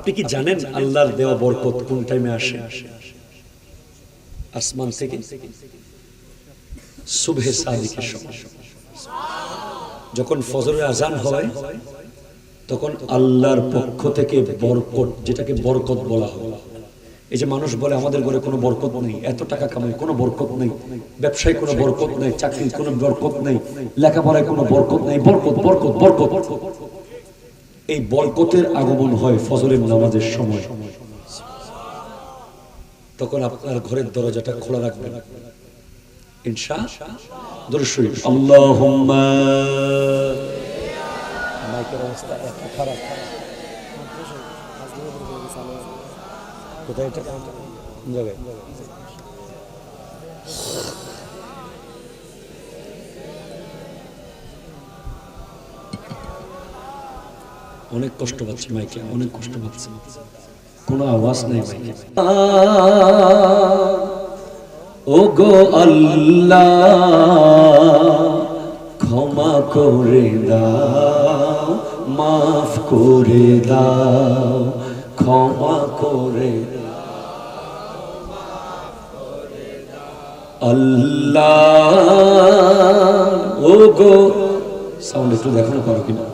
আপনি কি জানেন আল্লাহর দেওয়া বরকত কোন টাইমে আসে? আসমান থেকে। সুবহে সাদিকের যখন ফজরের আজান হয়, তখন আল্লাহর পক্ষ থেকে বরকত, যেটাকে বরকত বলা হয়। এই যে মানুষ বলে, আমাদের ঘরে কোনো বরকত নেই, এত টাকা কামাই, কোনো বরকত নেই, ব্যবসায় কোনো বরকত নেই, চাকরির কোনো বরকত নেই, লেখাপড়ায় কোনো বরকত নেই বরকত বরকত বরকত। এই বরকতের আগমন হয় ফজরের নামাজের সময়। তখন আপনার ঘরের দরজাটা খোলা রাখবেন। ইনশা অবস্থা খারাপ। কোথায় অনেক কষ্ট পাচ্ছে মাইকে, অনেক কষ্ট পাচ্ছে। কোনো আওয়াজ নেই মাইকে। ও গো আল্লাহ, ক্ষমা করে দাও, মাফ করে দাও, ক্ষমা করে আল্লাহ ও গো সাউন্ড একটু দেখানো পারো কিনা?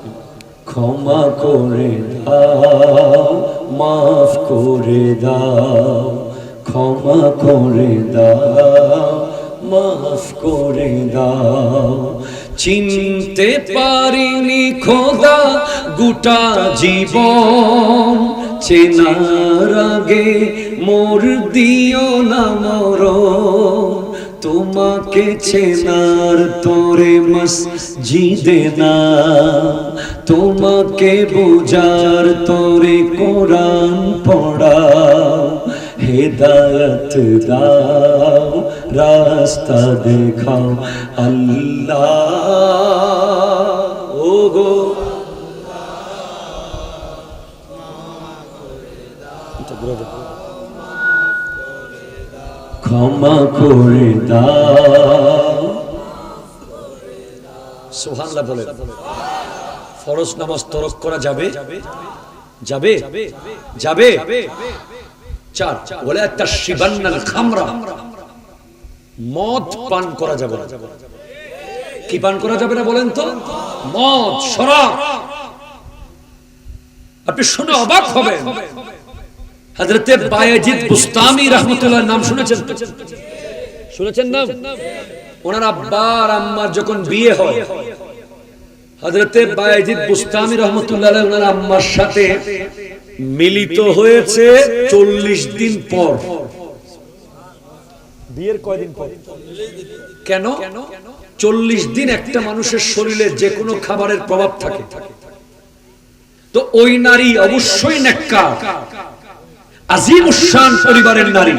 ক্ষমা করে দাও, মাফ করে দাও, ক্ষমা করে দাও, মাফ করে দাও। চিনতে পারিনি খোদা গোটা জীবন, চেনার আগে মোর দিও না মরণ। তোমাকে চেনার তোরে মসজিদে না। তোমাকে বুঝার তোরে কোরআন পড়াও। হেদায়ত দাও, রাস্তা দেখাও। আল্লাহ ও গো ক্ষমা করে দাও। সোহানলা বলে ফরজ নামাজ তরক করা যাবে? যাবে? যাবে? চার বলে একটা শিবান্নাল খামরা। মদ পান করা যাবে না। কি পান করা যাবে না বলেন তো? মদ, শরাব। আপনি শুনে অবাক হবেন। হযরতে বায়াজিদ বুস্তামি রাহমাতুল্লাহ নাম শুনেছেন? শুনেছেন নাম? ওনার আব্বা আর আম্মার যখন বিয়ে হয় হযরতে বায়াজিদ বুস্তামি রাহমাতুল্লাহ ওনার আম্মার সাথে মিলিত হয়েছে চল্লিশ দিন পর। বিয়ের কয়দিন পর? কেন? চল্লিশ দিন একটা মানুষের শরীরে যে কোনো খাবারের প্রভাব থাকে। তো ওই নারী অবশ্যই নেককার। আজিম পরিবারের নারী।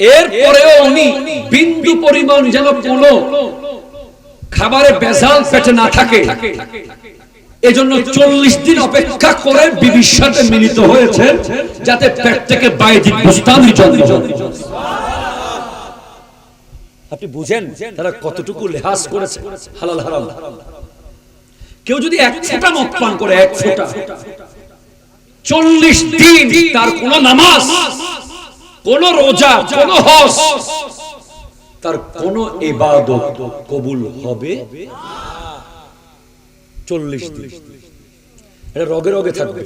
এরপরেও উনি বিন্দু পরিমাণ যেন খাবারে বেজাল পেটে না থাকে। এজন্য চল্লিশ দিন অপেক্ষা করে বিবির সাথে মিলিত হয়েছে, যাতে পেট থেকে আপনি বুঝেন তারা কতটুকু লেহাজ করেছে? হালাল কেউ যদি এক ফোঁটা মদ পান করে, এক ফোঁটা। চল্লিশ দিন তার কোন নামাজ, কোন রোজা, কোন হস তার কোন ইবাদত কবুল হবে? চল্লিশ দিন। এটা রগে রগে থাকবে।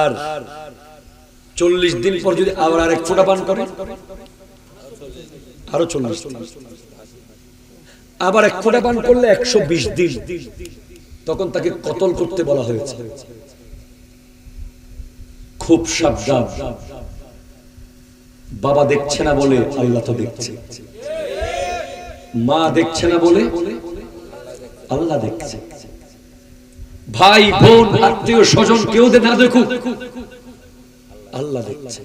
আর চল্লিশ দিন পর যদি আবার আরেক ফোঁটা পান করে, আরও চল্লিশ আবার এক ফোঁটা পান করলে একশো বিশ দিন। তখন তাকে কতল করতে বলা হয়েছে। খুব সাবধান। বাবা দেখছে না বলে আল্লাহ তো দেখছে। মা দেখছে না বলে আল্লাহ দেখছে। ভাই, বোন, আত্মীয় স্বজন কেউ না দেখুক। আল্লাহ দেখছে।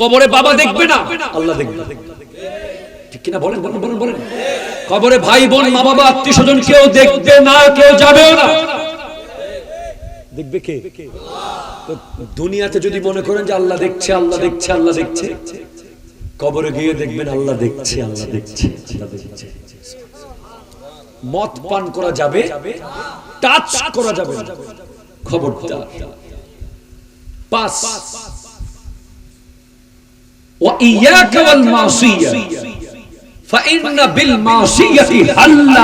কবরে বাবা দেখবে না। আল্লাহ দেখবে। ঠিক কিনা বলেন বলেন বলেন বলেন। কবরে ভাই, বোন, মা বাবা, আত্মীয় স্বজন কেউ দেখবে না, কেউ যাবেও না। দেখবে কে? তো দুনিয়াতে যদি মনে করেন যে আল্লাহ দেখছে আল্লাহ দেখছে আল্লাহ দেখছে কবরে গিয়ে দেখবেন আল্লাহ দেখছে আল্লাহ দেখছে আল্লাহ দেখছে মদ পান করা যাবে টাচ করা যাবে না। খবরদার পাঁচ وإياك والمعصية فإن بالمعصية حل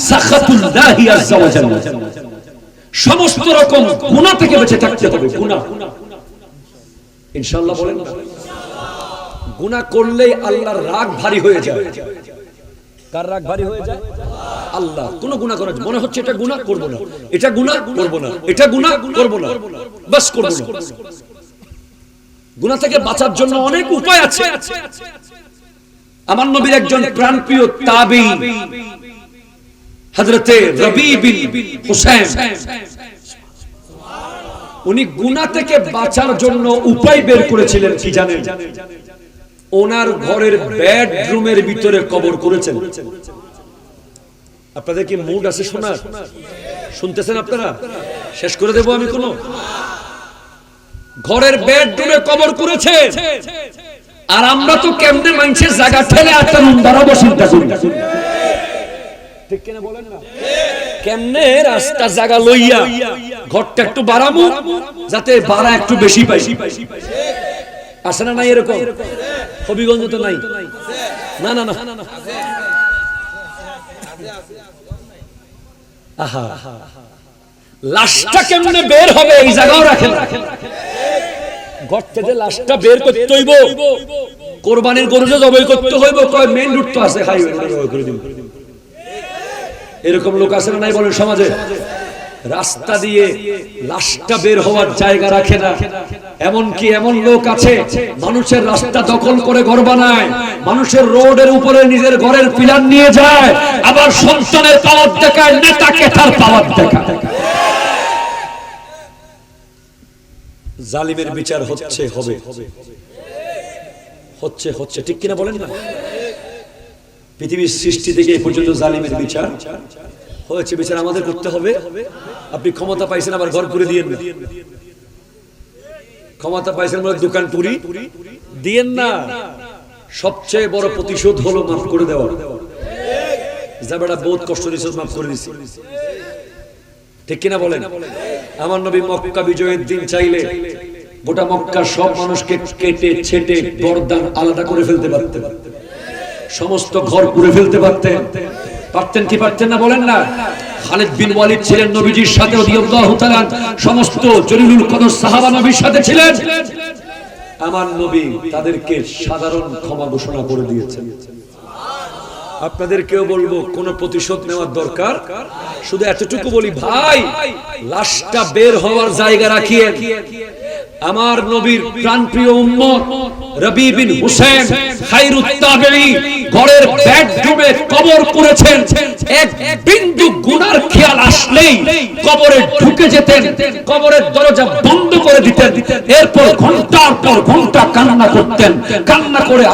سخط الله عز وجل সমস্ত রকম গুনাহ থেকে বেঁচে থাকতে হবে, গুনাহ। ইনশাআল্লাহ বলেন গুনাহ করলেই আল্লাহর রাগ ভারী হয়ে যায়। কার রাগ ভারী হয়ে যায়? আল্লাহ। কোন গুনাহ করা মনে হচ্ছে এটা গুনাহ করব না। এটা গুনাহ করব না। এটা গুনাহ করব না। বাস করব না। গুনাহ থেকে বাঁচার জন্য অনেক উপায় আছে। আমার নবীর একজন প্রাণপ্রিয় তাবি। হযরতে রবি বিন হুসাইন। উনি গুনা থেকে বাঁচার জন্য উপায় বের করেছিলেন, কি জানেন? ওনার ঘরের বেডরুমের ভিতরে কবর করেছেন। আপনাদের কি মুড আছে শোনার? শুনতেছেন আপনারা? শেষ করে দেবো আমি কোনো? ঘরের বেডরুমে কবর করেছে। আর আমরা তো কেমনে মানুষের জায়গা ঠেলে একটা রুম বাড়াবো ঠিক কিনা বলেন না? কেমনে জায়গা লইয়া ঘরটা একটু বাড়াবো যাতে ভাড়া একটু বেশি পাই। আসে না নাই এরকম? হবিগঞ্জ তো নাই। না না না। আহা। লাশটা কেমনে বের হবে এই জায়গাও রাখেন থেকে লাশটা বের করতে হইব, কোরবানির গরু যে জবাই করতে হইব, কয় মেইন রুট তো আছে হাইওয়ে করে দিব এরকম লোক না নাই বলেন সমাজে? রাস্তা দিয়ে লাশটা বের হওয়ার জায়গা রাখে না। এমন কি এমন লোক আছে, মানুষের রাস্তা দখল করে ঘর বানায়, মানুষের রোডের উপরে নিজের ঘরের পিলার নিয়ে যায়, আবার সন্তানের পাওয়ার দেখায়, নেতাকে তার পাওয়ার দেখায়। জালিমের বিচার হচ্ছে, হবে। হচ্ছে হচ্ছে। ঠিক কিনা বলেন না? পৃথিবীর সৃষ্টি থেকে এই পর্যন্ত জালিমের বিচার হয়েছে, বিচার আমাদের করতে হবে। আপনি ক্ষমতা পাইছেন, আবার ঘর করে দিয়েন না। ক্ষমতা পাইছেন বলে দোকান পুরি দিয়েন না। সবচেয়ে বড় প্রতিশোধ হলো মাফ করে দেওয়া। যা বেটা বহুত কষ্ট দিয়েছে, মাফ করে দিছি ঠিক কিনা বলেন? আমার নবী মক্কা বিজয়ের দিন চাইলে গোটা মক্কার সব মানুষকে কেটে ছেটে গরদান আলাদা করে ফেলতে পারতে পারতেন। সমস্ত ঘর পুড়ে ফেলতে পারতেন। পারতেন কি পারতেন না বলেন না? খালিদ বিন ওয়ালিদ ছিলেন নবীজির সাথে সমস্ত জলিলুল কদর সাহাবা নবীর সাথে ছিলেন। আমার নবী তাদেরকে সাধারণ ক্ষমা ঘোষণা করে দিয়েছেন। আপনাদের কেউ বলব, কোন প্রতিশোধ নেওয়ার দরকার? শুধু এতটুকু বলি, ভাই, লাশটা বের হওয়ার জায়গা রাখিয়ে আমার নবীর প্রাণপ্রিয় উম্মত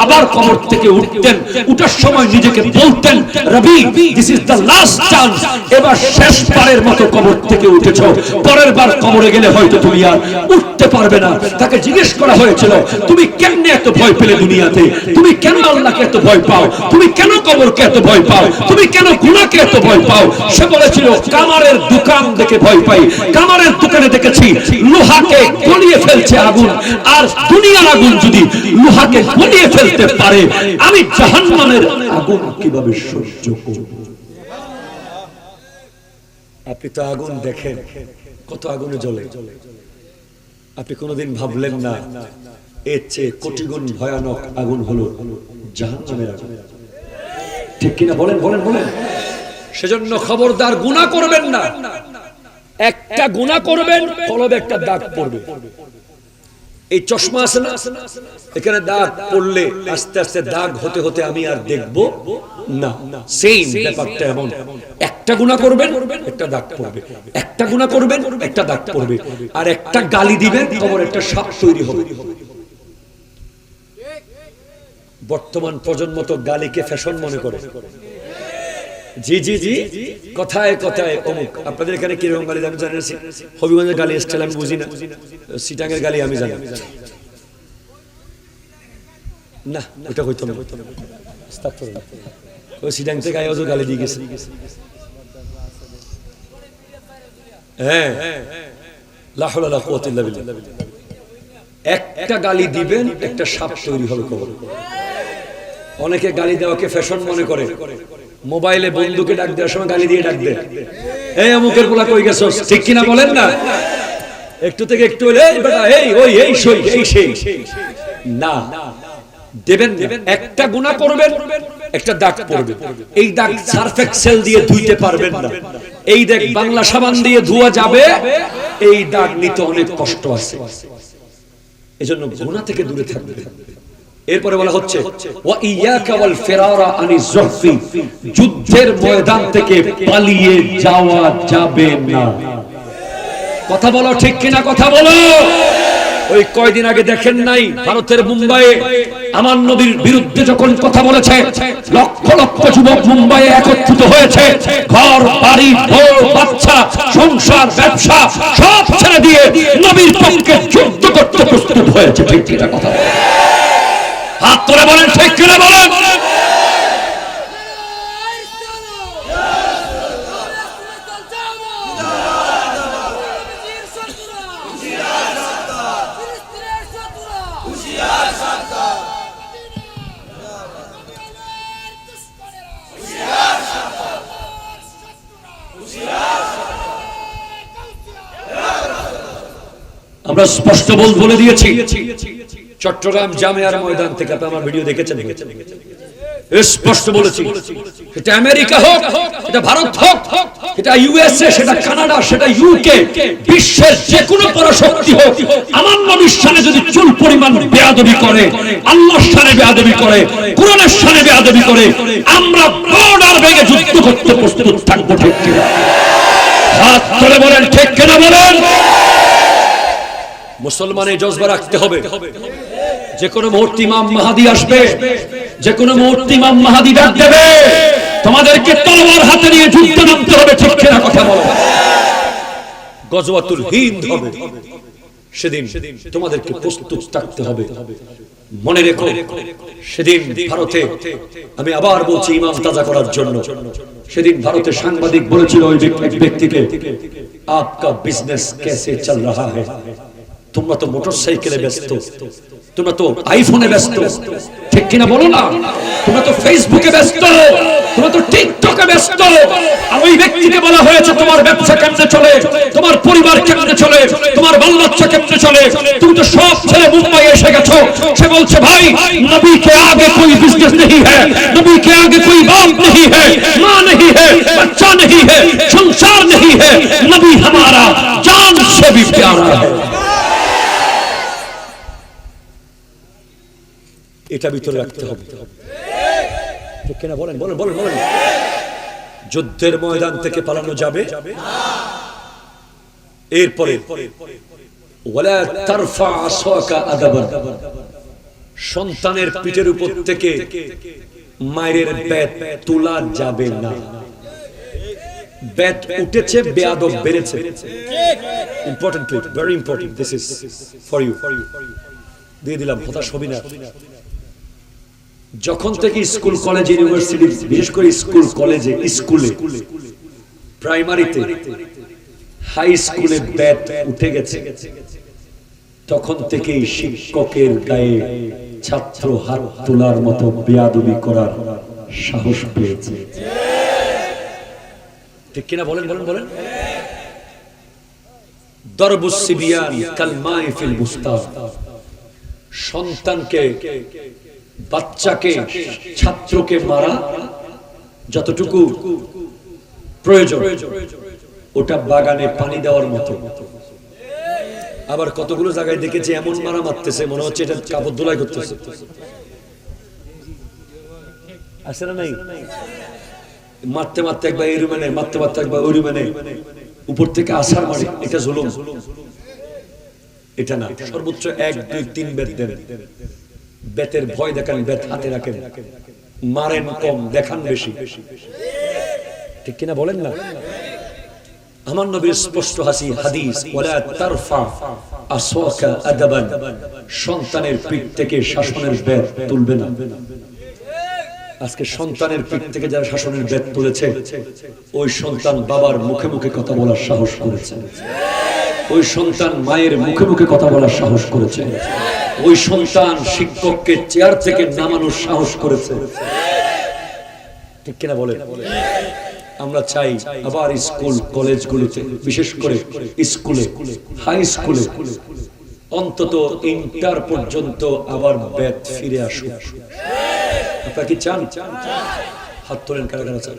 আবার কবর থেকে উঠতেন, উঠার সময় নিজেকে বলতেন, Rabi this the last chance এবার শেষবারের মতো কবর থেকে উঠেছো। পরের বার কবরে গেলে হয়তো তুমি আর উঠতে পারবে না। তাকে জিজ্ঞেস করা হয়েছিল, তুমি কেমনে এত ভয় পেলে দুনিয়াতে? তুমি কেন আল্লাহকে এত ভয় পাও? তুমি কেন কবরকে এত ভয় পাও? তুমি কেন গুনাহকে এত ভয় পাও? সে বলেছিল, কামারের দোকান দেখে ভয় পাই। কামারের দোকানে দেখেছি, লোহাকে গলিয়ে ফেলছে আগুন। আর দুনিয়ার আগুন যদি লোহাকে গলিয়ে ফেলতে পারে, আমি জাহান্নামের আগুন কীভাবে সহ্য করব? আপনি তো আগুন দেখেন, কত আগুনে জ্বলে। আপনি কোনোদিন ভাবলেন না এর চেয়ে কোটি গুণ ভয়ানক আগুন হলো আগুন। ঠিক কিনা বলেন বলেন বলেন। সেজন্য খবরদার করবেন না। একটা করবেন, কলবে একটা দাগ পড়বে। এই চশমা আছে না? এখানে দাগ পড়লে আস্তে আস্তে দাগ হতে হতে আমি আর দেখব না। সেই ব্যাপারটা এমন। একটা গুণা করবেন, একটা দাগ পড়বে। একটা গুণা করবেন, একটা দাগ পড়বে। আর একটা গালি দিবেন, খবর একটা সাপ তৈরি হবে। বর্তমান প্রজন্ম তো গালিকে ফ্যাশন মনে করে। জি জি জি। কথায় কথায় অমুক। আপনাদের এখানে কীরকম গালি আমি জানি হবিগঞ্জের গালি স্টাইল আমি বুঝি না। সিটাঙ্গের গালি আমি জানি। না ওটা হইতো না। সিটাং থেকে আয়োজন গালি দিয়ে গেছে। হ্যাঁ। লা হাওলা ওয়ালা কুওয়াতা ইল্লা বিল্লাহ। একটা গালি দিবেন, একটা সাপ তৈরি হবে কবর। অনেকে গালি দেওয়াকে ফ্যাশন মনে করে। মোবাইলে বন্ধুকে ডাক দেওয়ার সময় গালি দিয়ে ডাক দেয় এই অমুকের পোলা কই গেছো? ঠিক কিনা বলেন না? একটু থেকে একটু হলে, এই ওই, এই সই, এই সেই। না, দেবেন একটা গুণা করবেন একটা দাগ পড়বে এই দাগ সার্ফ এক্সেল দিয়ে ধুইতে পারবেন না। এই দেখ বাংলা সাবান দিয়ে ধোয়া যাবে, এই দাগ নিতে অনেক কষ্ট আছে। এজন্য গুনাহ থেকে দূরে থাকবে এরপরে বলা হচ্ছে ওয়া ইয়াকা ওয়াল ফিরারা আনি যুহফি যুদ্ধের ময়দান থেকে পালিয়ে যাওয়া যাবে না। কথা বলো ঠিক কিনা কথা বলো? ওই কয়দিন আগে দেখেন নাই ভারতের মুম্বাইয়ে আমার নবীর বিরুদ্ধে যখন কথা বলেছে লক্ষ লক্ষ যুবক মুম্বাইয়ে একত্রিত হয়েছে ঘর বাড়ি বউ বাচ্চা সংসার ব্যবসা সব ছেড়ে দিয়ে নবীর পক্ষে যুদ্ধ করতে প্রস্তুত হয়েছে। ঠিক কিনা কথা বলো। হাত তুলে বলেন ঠিক কিনা বলেন? আমরা স্পষ্ট বল বলে দিয়েছি। চট্টগ্রাম জামিয়ার ময়দান থেকে আপনি আমার ভিডিও দেখেছেন? স্পষ্ট বলেছি। এটা আমেরিকা হোক, এটা ভারত হোক, এটা ইউএসএ, সেটা কানাডা, সেটা ইউকে, বিশ্বের যে কোনো পরাশক্তি হোক, আমার নবীর সামনে যদি চুল পরিমাণ বেয়াদবি করে, আল্লাহর সামনে বেয়াদবি করে, কোরআনের সামনে বেয়াদবি করে, আমরা বর্ডার ভেঙে যুদ্ধ করতে প্রস্তুত থাকব, ঠিক কিনা? হাত তুলে বলেন, ঠিক কিনা বলেন? মুসলমানের জজবা রাখতে হবে। যে কোনো মুহূর্তে ইমাম মাহাদি আসবে যে কোনো মুহূর্তে ইমাম মাহাদি ডাক দেবে তোমাদেরকে তলোয়ার হাতে নিয়ে যুদ্ধে নামতে হবে ঠিক কিনা কথা বলো গজওয়াতুল হিন্দ হবে সেদিন তোমাদেরকে প্রস্তুত থাকতে হবে মনে রেখো সেদিন ভারতে আমি আবার বলছি ইমাম তাজা করার জন্য সেদিন ভারতের সাংবাদিক বলেছিল ওই ব্যক্তি- এক ব্যক্তিকে আপকা বিজনেস कैसे चल रहा है তোমরা তো মোটর সাইকেলে ব্যস্ত তোমরা তো আইফোনে ব্যস্ত ঠিক কিনা বলো না তোমরা তো ফেসবুকে ব্যস্ত তোমরা তো টিকটকে ব্যস্ত আর ওই ব্যক্তিকে বলা হয়েছে তোমার ব্যবসা কেমনে চলে তোমার পরিবার কেমনে চলে তোমার বাল বাচ্চা কেমনে চলে তুমি তো সব ছেড়ে মুম্বাই এসে গেছো সে বলছে ভাই নবী के आगे कोई बिजनेस नहीं है नबी के आगे कोई बाप नहीं है माँ नहीं है बच्चा नहीं है संसार नहीं है नबी हमारा जान से भी प्यारा है এটা ভিতরে রাখতে হবে। ঠিক বলেন বলেন বলেন বলেন। যুদ্ধের ময়দান থেকে পালানো যাবে। এরপরে সন্তানের পিঠের উপর থেকে মায়ের ব্যাট তোলা যাবে না। ব্যাট উঠেছে, বেয়াদব বেড়েছে। Important very important this is for you দিয়ে দিলাম হতাশ হবি না। যখন থেকে স্কুল কলেজ, ইউনিভার্সিটি, বিশেষ করে স্কুল কলেজে, স্কুলে, প্রাইমারিতে হাই স্কুলে ব্যাট উঠে গেছে, তখন থেকেই শিক্ষকের গায়ে ছাত্র হাত তোলার মতো বেয়াদবি করার সাহস পেয়েছে। ঠিক কিনা বলেন বলেন বলেন? দরবুস সিবিয়ান কালমাই ফিল বুস্তান সন্তানকে বাচ্চাকে, ছাত্রকে মারা যতটুকু প্রয়োজন, ওটা বাগানে পানি দেওয়ার মতো। আবার কতগুলো জায়গায় দেখেছি, এমন মারা মারতেছে, মনে হচ্ছে এটা কাপড় ধুলাই করতেছে। আছে না নাই? মারতে মারতে একবার এই মারতে মারতে একবার ওই উপর থেকে আসার মানে এটা জুলুম। এটা না, সর্বোচ্চ এক, দুই, তিন বেত দেন। বেতের ভয় দেখান, বেত হাতে রাখেন। মারেন কম, দেখান বেশি। ঠিক কিনা বলেন না? আমার নবীর স্পষ্ট হাসি, হাদিস সন্তানের পিঠ থেকে শাসনের বেত তুলবে না। আজকে সন্তানের পিঠ থেকে যারা শাসনের বেদ তুলেছে, ওই সন্তান বাবার মুখে মুখে কথা বলার সাহস করেছে। ওই সন্তান মায়ের মুখে মুখে কথা বলার সাহস করেছে। ওই সন্তান শিক্ষককে চেয়ার থেকে নামানোর সাহস করেছে। ঠিক কিনা বলে আমরা চাই আবার স্কুল, কলেজগুলোতে, বিশেষ করে স্কুলে, হাই স্কুলে, অন্তত ইন্টার পর্যন্ত আবার ব্যাত ফিরে আসুক। আপনারা কি চান? হাত তোলেন কারা কারা চান?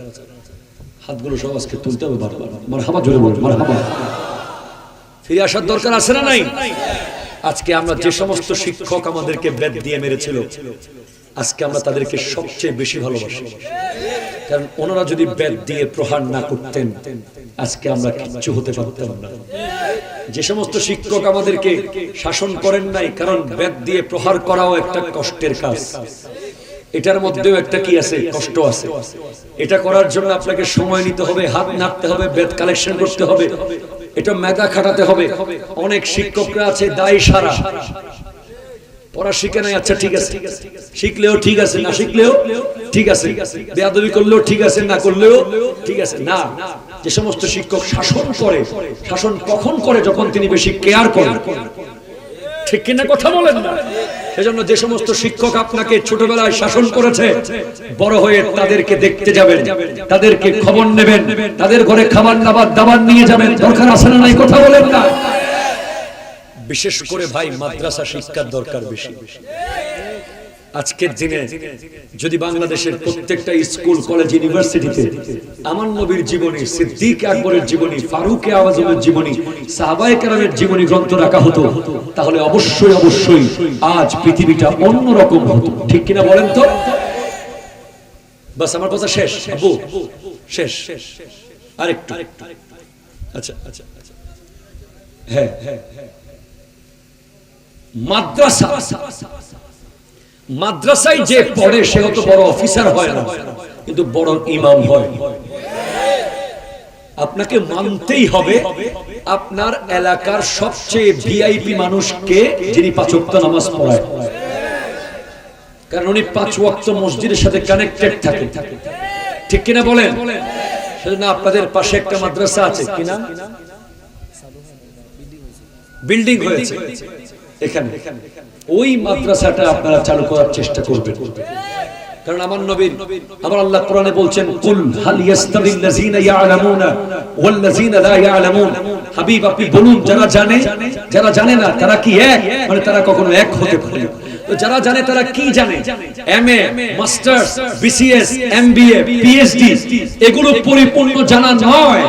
হাতগুলো সব আজকে তুলতে হবে বারবার। মার হাবা জোরে বলুন মার হাবা ফিরে আসার দরকার আছে না নাই? আজকে আমরা যে সমস্ত শিক্ষক আমাদেরকে ব্যাত দিয়ে মেরেছিল আজকে আমরা তাদেরকে সবচেয়ে বেশি ভালোবাসি। কারণ ওনারা যদি ব্যাট দিয়ে প্রহার না করতেন আজকে আমরা কিচ্ছু হতে পারতাম না। যে সমস্ত শিক্ষক আমাদেরকে শাসন করেন নাই কারণ ব্যাট দিয়ে প্রহার করাও একটা কষ্টের কাজ। এটার মধ্যেও একটা কি আছে? কষ্ট আছে। এটা করার জন্য আপনাকে সময় নিতে হবে হাত নাড়তে হবে বেদ কালেকশন করতে হবে। এটা মেধা খাটাতে হবে। অনেক শিক্ষকরা আছে, দায় সারা। পড়া শিখে নাই আচ্ছা ঠিক আছে। শিখলেও ঠিক আছে, না শিখলেও ঠিক আছে। বেয়াদবি করলেও ঠিক আছে, না করলেও ঠিক আছে। না, যে সমস্ত শিক্ষক শাসন করে, শাসন কখন করে, যখন তিনি বেশি কেয়ার করেন? ঠিক কিনা কথা বলেন না? সেজন্য যে সমস্ত শিক্ষক আপনাকে ছোটবেলায় শাসন করেছে, বড় হয়ে তাদেরকে দেখতে যাবেন, তাদেরকে খবর নেবেন, তাদের ঘরে খাবার দাবার দাবার নিয়ে যাবেন, দরকার আছে না নাই কথা বলেন না। বিশেষ করে ভাই, মাদ্রাসা শিক্ষার দরকার বেশি। আজকের দিনে যদি বাংলাদেশের প্রত্যেকটা স্কুল কলেজ ইউনিভার্সিটিতে আমার নবীর জীবনী সিদ্দিক আকবরের জীবনী ফারুক আওয়াজমের জীবনী সাহাবায়ে কেরামের জীবনী গ্রন্থ রাখা হতো তাহলে অবশ্যই অবশ্যই আজ পৃথিবীটা অন্যরকম হতো। ঠিক কিনা বলেন তো? বাস আমার কথা শেষ। আবু শেষ। আরেকটু। আচ্ছা আচ্ছা আচ্ছা। হ্যাঁ হ্যাঁ হ্যাঁ। মাদ্রাসা। মাদ্রাসায় যে পড়ে সে হয়তো বড় অফিসার হয় না কিন্তু বড় ইমাম হয়। আপনাকে মানতেই হবে আপনার এলাকার সবচেয়ে ভিআইপি মানুষকে যিনি পাঁচক্ত নামাজ পড়ায়। কারণ উনি পাঁচ ওয়াক্ত মসজিদের সাথে কানেক্টেড থাকে ঠিক কিনা বলেন? সেজন্য আপনাদের পাশে একটা মাদ্রাসা আছে কিনা বিল্ডিং হয়েছে। এখানে। ওই মাদ্রাসাটা আপনারা চালু করার চেষ্টা করবেন। কারণ আমার নবীর, আমার আল্লাহ কোরআনে বলছেন, কুল হাল ইয়াস্তাবিল লাযিনা ইয়ালামুনা ওয়াল লাযিনা লা ইয়ালামুন। হাবিব, আপনি বলুন, যারা জানে যারা জানে না, তারা কি এক? মানে তারা কখনো এক হতে পারে তো যারা জানে, তারা কি জানে? MA masters, BCS, MBA, PhD, এগুলো পরিপূর্ণ জানা নয়।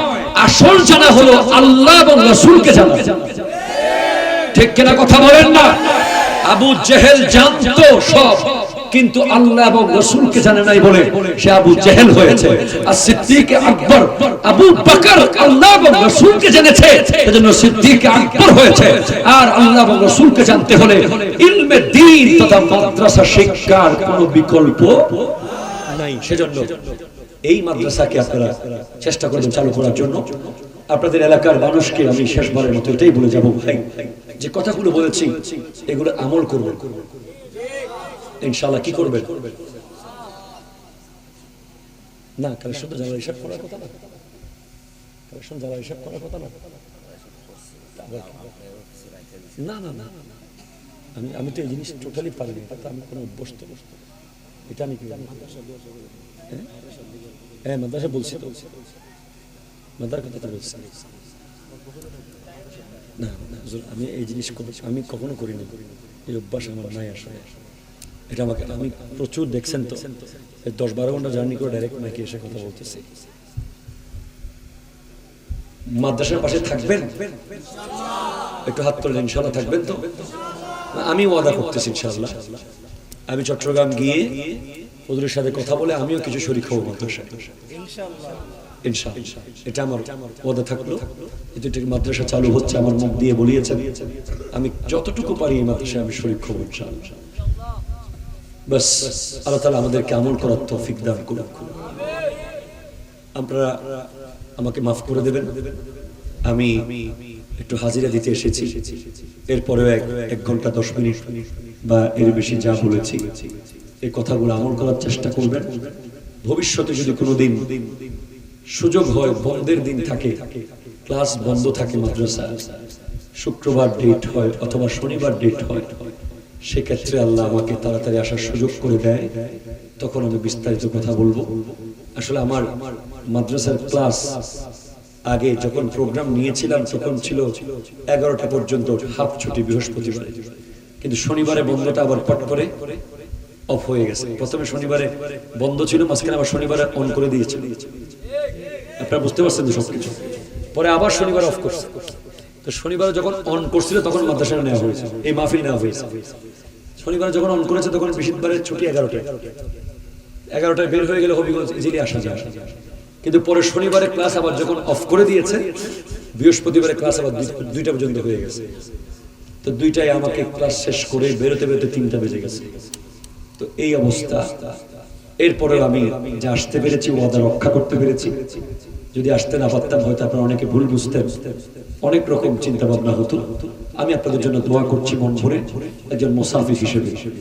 আসল জানা হলো আল্লাহ এবং রাসূলকে জানা। ঠিক কিনা কথা বলেন না? আবু জেহেল জানতো সব, কিন্তু আল্লাহ এবং রসুলকে জানে নাই বলে সে আবু জেহেল হয়েছে। আর সিদ্দিক আকবর, আবু বকর আল্লাহ এবং রসুলকে জেনেছে এজন্য সিদ্দিক আকবর হয়েছে। আর আল্লাহ এবং রসুলকে জানতে হলে ইলমে দ্বীন তথা মাদ্রাসা শিক্ষার কোনো বিকল্প নাই। সেজন্য এই মাদ্রাসাকে আপনারা চেষ্টা করবেন চালু করার জন্য। আপনাদের এলাকার মানুষকে আমি শেষবারের মতো এটাই বলে যাব ভাই, যে কথাগুলো বলেছি, এগুলো আমল করবেন ইনশাআল্লাহ কি করবেন না কালেকশন তো যারা হিসাব করার কথা না হিসাব করার কথা না না না না। আমি আমি তো এই পারিনি, তাতে আমি কোনো অভ্যস্ত এটা আমি? হ্যাঁ? হ্যাঁ মাদ্রাসা বলছি তো মাদার কথা বলছি না আমি এই জিনিস আমি কখনো করিনি। এই অভ্যাস আমার নাই আসলে। এটা আমাকে আমি প্রচুর দেখছেন তো। দশ বারো ঘণ্টা জার্নি করে ডাইরেক্ট মাইকে এসে কথা বলতেছি। মাদ্রাসার পাশে থাকবেন? একটু হাত তুললেন ইনশাল্লাহ থাকবেন তো। আমি ওয়াদা করতেছি, ইনশাল্লাহ। আমি চট্টগ্রাম গিয়ে ওদের সাথে কথা বলে আমিও কিছু শরীর খাব মাদ্রাসায়। এটা আমার থাকল। মাদ্রাসা চালু হচ্ছে, আমার মুখ দিয়ে বলিয়েছেন আমি যতটুকু পারি এই মাদ্রাসায় আমি শরীর খাব ইনশাআল্লাহ। বাস, আল্লাহ আমল করার দান আপনারা আমাকে মাফ করে দেবেন। আমি একটু হাজিরা দিতে এসেছি। এরপরেও এক এক ঘণ্টা, দশ মিনিট বা এর বেশি যা বলেছি, এই কথাগুলো আমল করার চেষ্টা করবেন। ভবিষ্যতে যদি কোনোদিন সুযোগ হয়, বন্ধের দিন থাকে, ক্লাস বন্ধ থাকে মাদ্রাসা শুক্রবার ডেট হয় অথবা শনিবার ডেট হয়। সেক্ষেত্রে আল্লাহ আমাকে তাড়াতাড়ি আসার সুযোগ করে দেয়। তখন আমি বিস্তারিত কথা বলব। আসলে আমার মাদ্রাসার ক্লাস আগে যখন প্রোগ্রাম নিয়েছিলাম, তখন ছিল এগারোটা পর্যন্ত হাফ ছুটি বৃহস্পতিবার। কিন্তু শনিবারে বন্ধটা আবার পট করে অফ হয়ে গেছে। প্রথমে শনিবারে বন্ধ ছিল, মাঝখানে আবার শনিবারে অন করে দিয়েছিল আপনারা বুঝতে পারছেন তো সবকিছু? পরে আবার শনিবার অফ করছে। তো শনিবার যখন অন করছিল, তখন মাদ্রাসা নেওয়া হয়েছে। এই মাহফিল নেওয়া হয়েছে। শনিবার যখন অন করেছে, তখন বৃহস্পতিবারের ছুটি এগারোটায়। এগারোটায় বের হয়ে গেলে হবিগঞ্জ ইজিলি আসা যায়। কিন্তু পরে শনিবারে ক্লাস আবার যখন অফ করে দিয়েছে, বৃহস্পতিবারে ক্লাস আবার দুইটা পর্যন্ত হয়ে গেছে। তো দুইটায় আমাকে ক্লাস শেষ করে বেরোতে বেরোতে তিনটা বেজে গেছে। তো এই অবস্থা। এরপরে আমি যে আসতে পেরেছি ওয়াদা রক্ষা করতে পেরেছি। যদি আসতে না পারতাম, হয়তো আপনারা অনেকে ভুল বুঝতেন। অনেক রকম চিন্তা ভাবনা হতো। আমি আপনাদের জন্য দোয়া করছি মন ভরে, একজন মোসাফির হিসেবে।